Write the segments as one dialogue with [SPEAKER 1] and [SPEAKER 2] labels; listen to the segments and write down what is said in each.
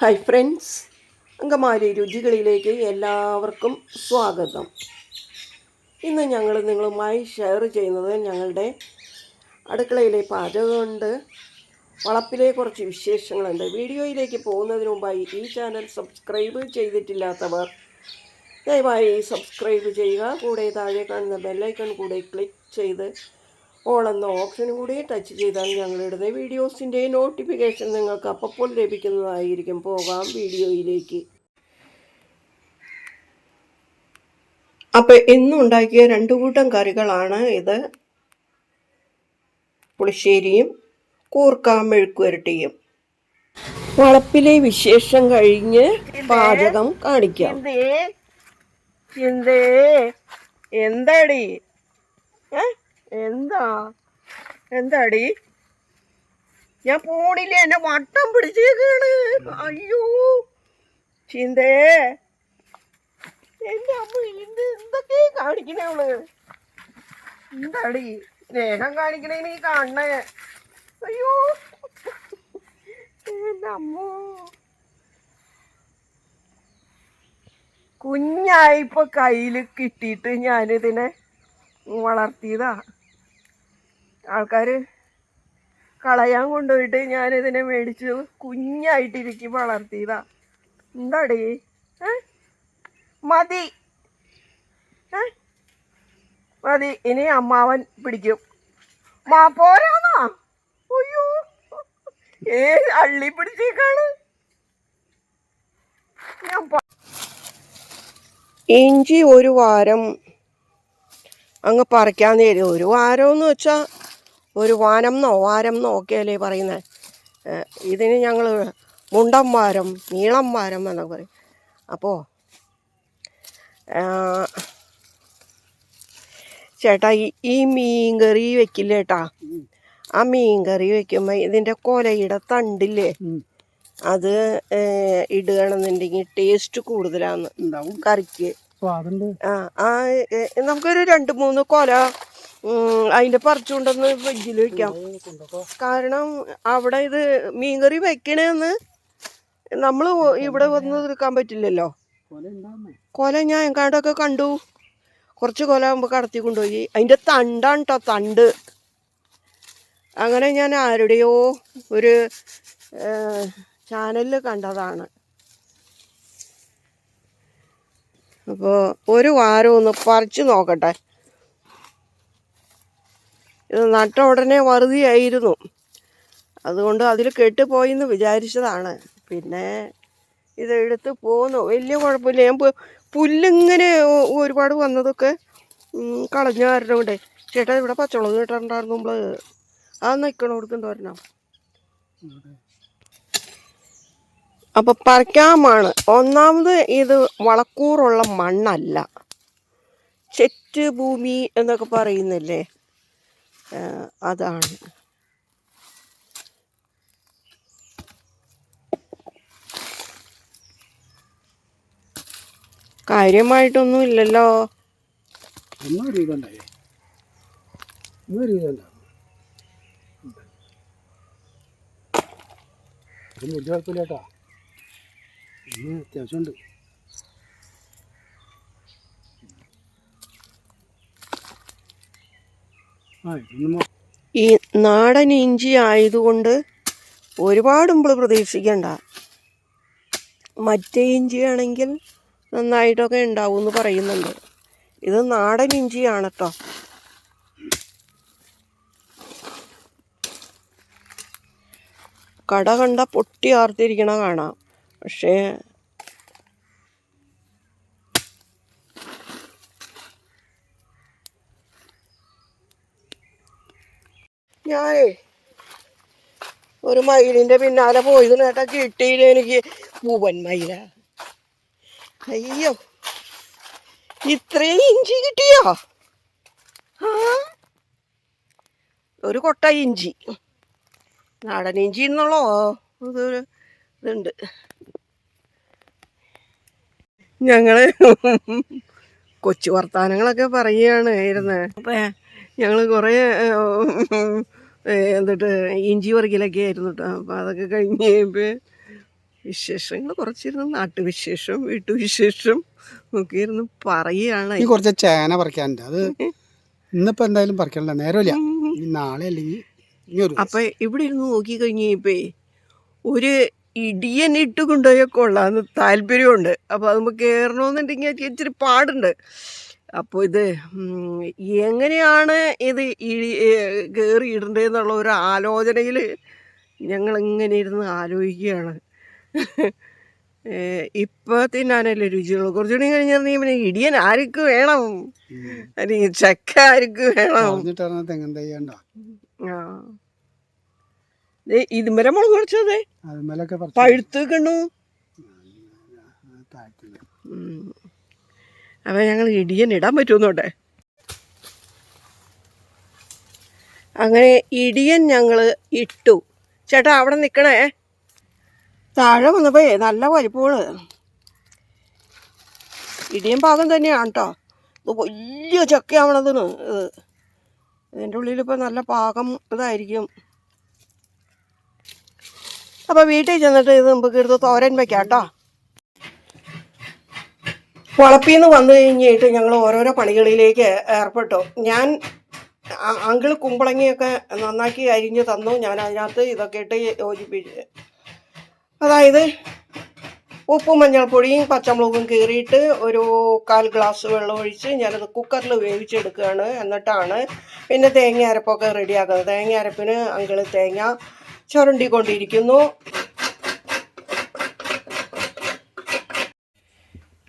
[SPEAKER 1] Hi friends അങ്കമാരി രുചികളിലേക്ക് എല്ലാവർക്കും സ്വാഗതം. ഇന്ന് ഞങ്ങൾ നിങ്ങളുമായി ഷെയർ ചെയ്യുന്നത് ഞങ്ങളുടെ അടുക്കളയിലെ പാചകമുണ്ട്. വളപ്പിലെ കുറച്ച് വിശേഷങ്ങളുണ്ട്. വീഡിയോയിലേക്ക് പോകുന്നതിന് മുമ്പായി ഈ ചാനൽ സബ്സ്ക്രൈബ് ചെയ്തിട്ടില്ലാത്തവർ ദയവായി സബ്സ്ക്രൈബ് ചെയ്യുക. കൂടെ താഴെ കാണുന്ന ബെല്ലൈക്കൺ കൂടെ ക്ലിക്ക് ചെയ്ത് ഓൾ എന്ന ഓപ്ഷൻ കൂടി ടച്ച് ചെയ്താൽ ഞങ്ങളിടുന്ന വീഡിയോസിന്റെ നോട്ടിഫിക്കേഷൻ നിങ്ങൾക്ക് അപ്പോൾ ലഭിക്കുന്നതായിരിക്കും. പോകാം വീഡിയോയിലേക്ക്. അപ്പോൾ ഇന്നുണ്ടാക്കിയ രണ്ടു കൂട്ടം കറികളാണ് ഇത്. പുളിശ്ശേരിയും കൂർക്ക മെഴുക്കുവരട്ടിയും വളപ്പിലെ വിശേഷം കഴിഞ്ഞ് പാചകം കാണിക്കാം.
[SPEAKER 2] എന്തേ? എന്തേ? എന്താടി? ഏ? എന്താ? എന്താടി? ഞാൻ പോണില്ല എന്നെ വട്ടം പിടിച്ചേക്കാണ്. അയ്യോ. ചിന്തേ. എന്റെ അമ്മ എന്ത് എന്തൊക്കെ കാണിക്കണേ അവൾ? എന്താടി? സ്നേഹം കാണിക്കണേ നീ കാണണേ. അയ്യോ. എന്റെ അമ്മ. കുഞ്ഞായിപ്പോ കയ്യിൽ കിട്ടിയിട്ട് ഞാനിതിനെ വളർത്തിയതാ. ആൾക്കാർ കളയാൻ കൊണ്ടുപോയിട്ട് ഞാനിതിനെ മേടിച്ചു കുഞ്ഞായിട്ടിരിക്കും വളർത്തിയതാ. എന്താടി? മതി. മതി. ഇനി അമ്മാവൻ പിടിക്കും. മാ പോരാന്നാ? അയ്യോ. ഏ അള്ളി പിടിച്ചേക്കാണ്. ഞാൻ
[SPEAKER 1] ഇഞ്ചി ഒരു വാരം അങ്ങ് പറിക്കാൻ തരും ഒരു വാരം എന്ന് വെച്ചാൽ ഒരു വാനം എന്നോ വാരം എന്നോ ഒക്കെയല്ലേ പറയുന്നത് ഇതിന് ഞങ്ങൾ മുണ്ടം വാരം നീളം വാരം എന്നൊക്കെ പറയും അപ്പോൾ ചേട്ടാ ഈ മീൻ കറി വെക്കില്ലേ ചേട്ടാ ആ മീൻ കറി വെക്കുമ്പോൾ ഇതിന്റെ കൊലയുടെ തണ്ടില്ലേ? അത് ഇടുകയാണെന്നുണ്ടെങ്കിൽ ടേസ്റ്റ്
[SPEAKER 2] കൂടുതലാണ്
[SPEAKER 1] കറിക്ക്. ആ നമുക്കൊരു രണ്ട് മൂന്ന് കൊല ഉം, അതിന്റെ പറിച്ചുകൊണ്ടൊന്ന് ഫ്രിഡ്ജിൽ വെക്കാം. കാരണം അവിടെ ഇത് മീൻകറി വെക്കണേന്ന് നമ്മൾ ഇവിടെ വന്ന് തീർക്കാൻ പറ്റില്ലല്ലോ. കൊല ഞാൻ എങ്ങാണ്ടൊക്കെ കണ്ടു. കുറച്ച് കൊല ആകുമ്പോൾ കടത്തി കൊണ്ടുപോയി. അതിന്റെ തണ്ടാണ് കേട്ടോ തണ്ട്. അങ്ങനെ ഞാൻ ആരുടെയോ ഒരു ചാനലിൽ കണ്ടതാണ്. അപ്പോൾ ഒരു വാരം ഒന്ന് പറിച്ചു നോക്കട്ടെ. ഇത് നട്ട ഉടനെ വറുതിയായിരുന്നു അതുകൊണ്ട് അതിൽ കെട്ടുപോയി എന്ന് വിചാരിച്ചതാണ്. പിന്നെ ഇതെടുത്ത് പോന്നു. വലിയ കുഴപ്പമില്ല. ഞാൻ പുല്ലിങ്ങനെ ഒരുപാട് വന്നതൊക്കെ കളഞ്ഞു കളഞ്ഞ കാരണം കൊണ്ട്. ചേട്ടാ ഇവിടെ പച്ചമുളക് കിട്ടാറുണ്ടായിരുന്നു നമ്മൾ അത് നിൽക്കണോടത്തുണ്ട് വരണം അപ്പൊ പറിക്കാമാണ്. ഒന്നാമത് ഇത് വളക്കൂറുള്ള മണ്ണല്ല. ചെറ്റ് ഭൂമി എന്നൊക്കെ പറയുന്നില്ലേ? ആ, അതാണ്. കാര്യമായിട്ടൊന്നും ഇല്ലല്ലോ
[SPEAKER 2] ഒന്നും ഒരു ഇതുണ്ടായി ഒരു ഇതുണ്ടാവും ഇതൊന്നും വലിയ കുഴപ്പമില്ല കേട്ടോ ഇന്ന് അത്യാവശ്യമുണ്ട് ആ ഇതൊന്നും മോ-
[SPEAKER 1] ഈ നാടൻ ഇഞ്ചി ആയതുകൊണ്ട് ഒരുപാട് നമ്മൾ പ്രതീക്ഷിക്കണ്ട. മറ്റേ ഇഞ്ചിയാണെങ്കിൽ നന്നായിട്ടൊക്കെ ഉണ്ടാവും എന്ന് പറയുന്നുണ്ട്. ഇത് നാടൻ ഇഞ്ചിയാണ് കേട്ടോ കട കണ്ട പൊട്ടി ആർത്തിരിക്കണ കാണാം. പക്ഷേ ഞാനേ ഒരു മയിലിന്റെ പിന്നാലെ പോയത് നേട്ടാ കിട്ടിയില്ല എനിക്ക്? പൂവൻ മയില. അയ്യോ. ഇത്രയും ഇഞ്ചി കിട്ടിയോ? ഒരു കൊട്ട ഇഞ്ചി. നാടൻ ഇഞ്ചി എന്നുള്ളോ ഇതുണ്ട്. ഞങ്ങൾ കൊച്ചു വർത്താനങ്ങളൊക്കെ പറയുകയാണ് അപ്പൊ ഞങ്ങൾ കുറേ എന്നിട്ട് ഇഞ്ചി പറിക്കലൊക്കെ ആയിരുന്നു കേട്ടോ അപ്പോൾ അതൊക്കെ കഴിഞ്ഞ് കഴിയുമ്പോൾ വിശേഷങ്ങൾ കുറച്ചിരുന്ന്. നാട്ടുവിശേഷം വീട്ടുവിശേഷം ഒക്കെ ഇരുന്ന് പറയുകയാണ്.
[SPEAKER 3] കുറച്ച് ചേന പറിക്കാനുണ്ട്. അത് ഇന്നിപ്പോൾ എന്തായാലും പറിക്കണ്ട നേരമില്ല. നാളെ അല്ലെങ്കിൽ
[SPEAKER 1] അപ്പം ഇവിടെ ഇരുന്ന് നോക്കി കഴിയുമ്പോൾ ഒരു ഇടിയൻ ഇട്ട് കൊണ്ടുപോയ കൊള്ളാമെന്ന് താല്പര്യമുണ്ട്. അപ്പോൾ അത് കയറണമെന്നുണ്ടെങ്കിൽ ഇച്ചിരി പാടുണ്ട്. അപ്പോൾ ഇത് എങ്ങനെയാണ് ഇത് ഈ കയറി ഇടണ്ടേന്നുള്ള ഒരു ആലോചനയിൽ ഞങ്ങൾ ഇങ്ങനെ ഇരുന്ന് ആലോചിക്കുകയാണ്. ഇപ്പോൾ തിന്നാനല്ലേ രുചിയുള്ളൂ കുറച്ചുകൂടി കഴിഞ്ഞാൽ നീ പിന്നെ ഇടിയൻ ആർക്ക് വേണം? അല്ലെങ്കിൽ ചക്ക ആർക്ക് വേണം?
[SPEAKER 3] തെങ്ങൻ തയ്യണ്ട
[SPEAKER 1] ആ. ദേ ഇതുമരെ മുളക് കുറച്ചതേ പഴുത്ത് കണ്ടു അപ്പം ഞങ്ങൾ ഇടിയൻ ഇടാൻ പറ്റുമെന്നോട്ടെ. അങ്ങനെ ഇടിയൻ ഞങ്ങൾ ഇട്ടു. ചേട്ടാ അവിടെ നിൽക്കണേ താഴെ വന്നപ്പോൾ നല്ല വലിപ്പമാണ് ഇടിയൻ പാകം തന്നെയാണ് കേട്ടോ വലിയ ചക്കയാവണതിന്. ഇത് ഇതിന്റെ ഉള്ളിൽ ഇപ്പം നല്ല പാകം ഇതായിരിക്കും. അപ്പോൾ വീട്ടിൽ ചെന്നിട്ട് ഇത് നമുക്ക് എടുത്ത് തോരൻ വെക്കാം കേട്ടോ വളപ്പിൽ നിന്ന് വന്നു കഴിഞ്ഞിട്ട് ഞങ്ങൾ ഓരോരോ പണികളിലേക്ക് ഏർപ്പെട്ടു. ഞാൻ അങ്കിൾ കുമ്പളങ്ങിയൊക്കെ നന്നാക്കി അരിഞ്ഞ് തന്നു. ഞാൻ അതിനകത്ത് ഇതൊക്കെ ഇട്ട് യോജിപ്പിച്ച്. അതായത് ഉപ്പും മഞ്ഞൾപ്പൊടിയും പച്ചമുളകും കീറിയിട്ട് ഒരു കാൽ ഗ്ലാസ് വെള്ളം ഒഴിച്ച് ഞാനത് കുക്കറിൽ വേവിച്ചെടുക്കുകയാണ് എന്നിട്ടാണ് പിന്നെ തേങ്ങ അരപ്പൊക്കെ റെഡിയാക്കുന്നത്. തേങ്ങ അരപ്പിന് അങ്കിൾ തേങ്ങ ചുരണ്ടിക്കൊണ്ടിരിക്കുന്നു.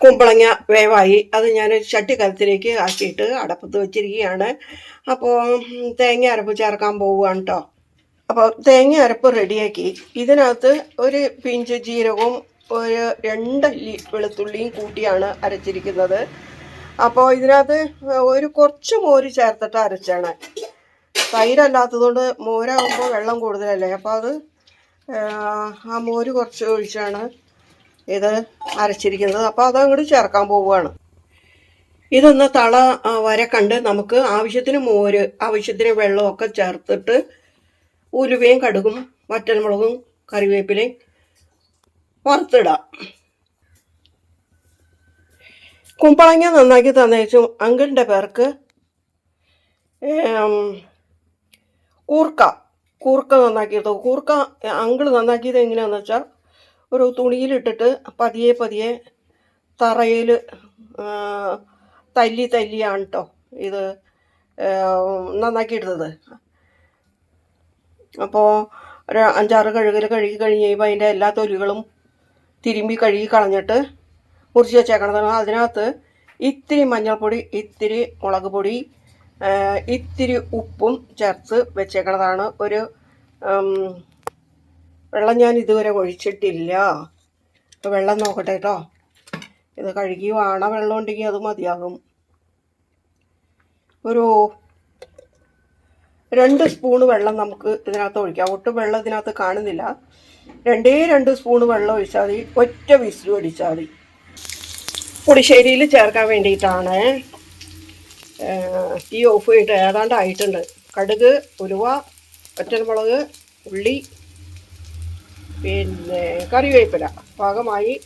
[SPEAKER 1] കുമ്പളങ്ങ വേവായി. അത് ഞാൻ ചട്ടിക്കലത്തിലേക്ക് ആക്കിയിട്ട് അടപ്പത്ത് വെച്ചിരിക്കുകയാണ്. അപ്പോൾ തേങ്ങ അരപ്പ് ചേർക്കാൻ പോവുകയാണ് കേട്ടോ അപ്പോൾ തേങ്ങ അരപ്പ് റെഡിയാക്കി. ഇതിനകത്ത് ഒരു പിഞ്ച് ജീരകവും ഒരു രണ്ടല്ലി വെളുത്തുള്ളിയും കൂട്ടിയാണ് അരച്ചിരിക്കുന്നത്. അപ്പോൾ ഇതിനകത്ത് ഒരു കുറച്ച് മോര് ചേർത്തിട്ട് അരച്ചാണ്. തൈരല്ലാത്തതുകൊണ്ട് മോരാകുമ്പോൾ വെള്ളം കൂടുതലല്ലേ? അപ്പോൾ അത് ആ മോര് കുറച്ച് ഒഴിച്ചാണ്. ഇത് അരച്ചിരിക്കുന്നത്. അപ്പോൾ അത് അങ്ങോട്ട് ചേർക്കാൻ പോവുകയാണ്. ഇതൊന്ന് തള വരെ കണ്ട് നമുക്ക് ആവശ്യത്തിന് മോര് ആവശ്യത്തിന് വെള്ളമൊക്കെ ചേർത്തിട്ട് ഉലുവയും കടുകും വറ്റൽമുളകും കറിവേപ്പിലയും വറുത്തിടാം. കുമ്പളങ്ങ നന്നാക്കി തന്നേച്ചു അങ്കിളിന്റെ പേർക്ക് കൂർക്ക. കൂർക്ക നന്നാക്കിയത് കൂർക്ക അങ്കിൾ നന്നാക്കിയത് എങ്ങനെയാണെന്ന് വെച്ചാൽ ഒരു തുണിയിലിട്ടിട്ട് പതിയെ പതിയെ തറയിൽ തല്ലി തല്ലിയാണ് കേട്ടോ ഇത് നന്നാക്കിയിടുന്നത്. അപ്പോൾ ഒരു അഞ്ചാറ് കഴുകൽ കഴുകി കഴിഞ്ഞ് കഴിയുമ്പോൾ അതിന്റെ എല്ലാ തൊലികളും തിരുമ്പി കഴുകി കളഞ്ഞിട്ട് മുറിച്ച് വെച്ചേക്കണതാണ് അതിനകത്ത് ഇത്തിരി മഞ്ഞൾപ്പൊടി ഇത്തിരി മുളക് പൊടി ഇത്തിരി ഉപ്പും ചേർത്ത് വെച്ചേക്കണതാണ് ഒരു വെള്ളം ഞാൻ ഇതുവരെ ഒഴിച്ചിട്ടില്ല. ഇപ്പം വെള്ളം നോക്കട്ടെ കേട്ടോ ഇത് കഴുകി വാണ വെള്ളം ഉണ്ടെങ്കിൽ അത് മതിയാകും. ഒരു രണ്ട് സ്പൂണ് വെള്ളം നമുക്ക് ഇതിനകത്ത് ഒഴിക്കാം. ഒട്ടും വെള്ളം ഇതിനകത്ത് കാണുന്നില്ല. രണ്ടേ രണ്ട് സ്പൂണ് വെള്ളം ഒഴിച്ചാൽ മതി. ഒറ്റ വിസിലും അടിച്ചാൽ മതി. പുളിശ്ശേരിയിൽ ചേർക്കാൻ വേണ്ടിയിട്ടാണ്. തീ ഓഫ് ചെയ്തിട്ട് ഏതാണ്ട് ആയിട്ടുണ്ട്. കടുക് ഉലുവ ഒറ്റമുളക് ഉള്ളി പിന്നെ കറിവേപ്പില. പാകമായി.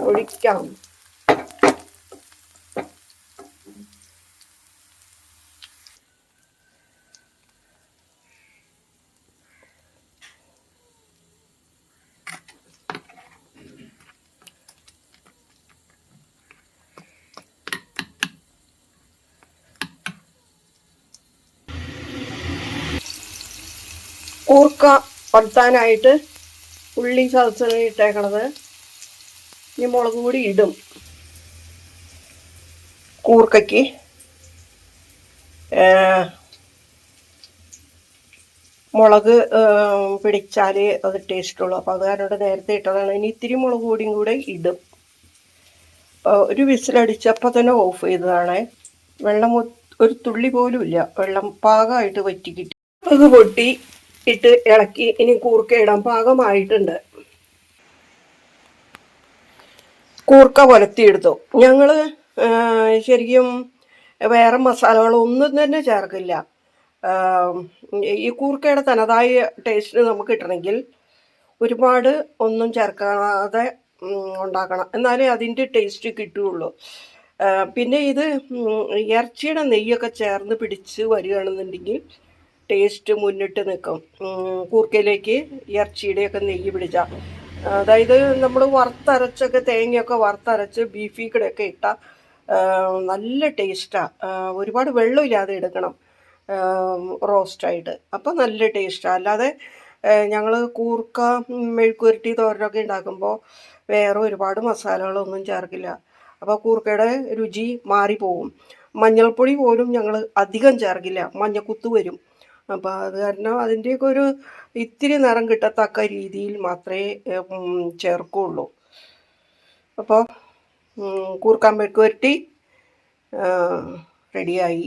[SPEAKER 1] ഒഴിക്കാം. കൂർക്ക പടുത്താനായിട്ട് ഉള്ളി ചതച്ചത് ഇട്ടേക്കണത്. ഇനി മുളക് കൂടി ഇടും. കൂർക്കയ്ക്ക്. മുളക് പിടിച്ചാലേ അത് ടേസ്റ്റുള്ളൂ അപ്പോൾ അത് കാരണം നേരത്തെ ഇട്ടതാണ്. ഇനി ഇത്തിരി മുളക് പൊടിയും കൂടെ ഇടും. ഒരു വിസിലടിച്ചപ്പോൾ തന്നെ ഓഫ് ചെയ്തതാണ്. വെള്ളം ഒരു തുള്ളി പോലും ഇല്ല വെള്ളം പാകമായിട്ട് വറ്റി കിട്ടി. അത് പൊട്ടി. ഇട്ട് ഇളക്കി ഇനി കൂർക്ക ഇടാൻ പാകമായിട്ടുണ്ട്. കൂർക്ക വലത്തിയെടുത്തു ഞങ്ങൾ ശരിക്കും വേറെ മസാലകളൊന്നും തന്നെ ചേർക്കില്ല. ഈ കൂർക്കയുടെ തനതായ ടേസ്റ്റ് നമുക്ക് കിട്ടണമെങ്കിൽ ഒരുപാട് ഒന്നും ചേർക്കാതെ ഉണ്ടാക്കണം. എന്നാലേ അതിന്റെ ടേസ്റ്റ് കിട്ടുകയുള്ളൂ. പിന്നെ ഇത് ഇറച്ചിയുടെ നെയ്യൊക്കെ ചേർന്ന് പിടിച്ച് വരികയാണെന്നുണ്ടെങ്കിൽ ടേസ്റ്റ് മുന്നിട്ട് നിൽക്കും. കൂർക്കയിലേക്ക് ഇറച്ചിയുടെയൊക്കെ നെയ്യ് പിടിച്ച. അതായത് നമ്മൾ വറുത്തരച്ചൊക്കെ തേങ്ങയൊക്കെ വറുത്തരച്ച് ബീഫി കൂടെയൊക്കെ ഇട്ട നല്ല ടേസ്റ്റാണ് ഒരുപാട് വെള്ളമില്ലാതെ എടുക്കണം റോസ്റ്റായിട്ട് അപ്പോൾ നല്ല ടേസ്റ്റാണ് അല്ലാതെ ഞങ്ങൾ കൂർക്ക മെഴുക്കുരുട്ടി തോരനൊക്കെ ഉണ്ടാക്കുമ്പോൾ വേറെ ഒരുപാട് മസാലകളൊന്നും ചേർക്കില്ല. അപ്പോൾ കൂർക്കയുടെ രുചി മാറിപ്പോവും. മഞ്ഞൾപ്പൊടി പോലും ഞങ്ങൾ അധികം ചേർക്കില്ല. മഞ്ഞക്കുത്ത് വരും. അപ്പോൾ അത് കാരണം അതിന്റെയൊക്കെ ഒരു ഇത്തിരി നിറം കിട്ടത്തക്ക രീതിയിൽ മാത്രമേ ചേർക്കുള്ളൂ. അപ്പോൾ കൂർക്കാൻ വെക്കുവരട്ടി റെഡിയായി.